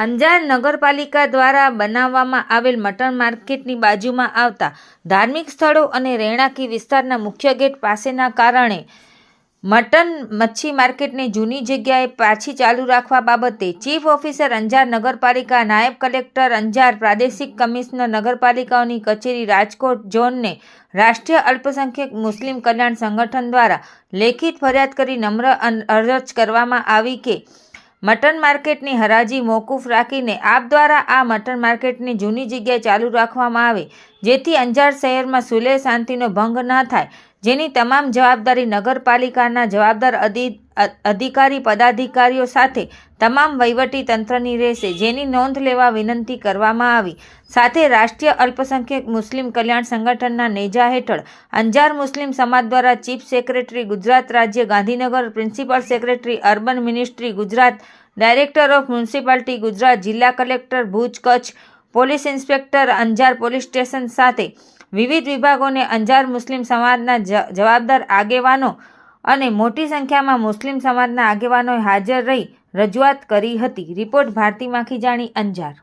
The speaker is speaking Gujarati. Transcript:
અંજાર નગરપાલિકા દ્વારા બનાવવામાં આવેલ મટન માર્કેટની બાજુમાં આવતા ધાર્મિક સ્થળો અને રહેણાંકી વિસ્તારના મુખ્ય ગેટ પાસેના કારણે મટન મચ્છી માર્કેટને જૂની જગ્યાએ પાછી ચાલુ રાખવા બાબતે ચીફ ઓફિસર અંજાર નગરપાલિકા, નાયબ કલેક્ટર અંજાર પ્રાદેશિક કમિશનર નગરપાલિકાઓની કચેરી રાજકોટ ઝોનને રાષ્ટ્રીય અલ્પસંખ્યક મુસ્લિમ કલ્યાણ સંગઠન દ્વારા લેખિત ફરિયાદ કરી નમ્ર અરજ કરવામાં આવી કે મટન માર્કેટની હરાજી મોકૂફ રાખીને આપ દ્વારા આ મટન માર્કેટની જૂની જગ્યાએ ચાલુ રાખવામાં આવે, જેથી અંજાર શહેરમાં સુલેહ શાંતિનો ભંગ ન થાય. જેની તમામ જવાબદારી નગરપાલિકાના જવાબદાર અધિ- અધિકારી, પદાધિકારીઓ સાથે તમામ વહીવટી તંત્રની રહેશે. જેની નોંધ લેવા વિનંતી કરવામાં આવી. સાથે રાષ્ટ્રીય અલ્પસંખ્યક મુસ્લિમ કલ્યાણ સંગઠનના નેજા હેઠળ અંજાર મુસ્લિમ સમાજ દ્વારા ચીફ સેક્રેટરી ગુજરાત રાજ્ય, Gandhinagar principal secretary, urban ministry Gujarat, director of municipality Gujarat, જિલ્લા collector Bhuj Kutch, police inspector Anjar police station સાથે વિવિધ વિભાગોને અંજાર મુસ્લિમ સમાજના જવાબદાર આગેવાનો અને મોટી સંખ્યામાં મુસ્લિમ સમાજના આગેવાનોએ હાજર રહી રજૂઆત કરી હતી. રિપોર્ટ ભારતી માખીજાણી અંજાર.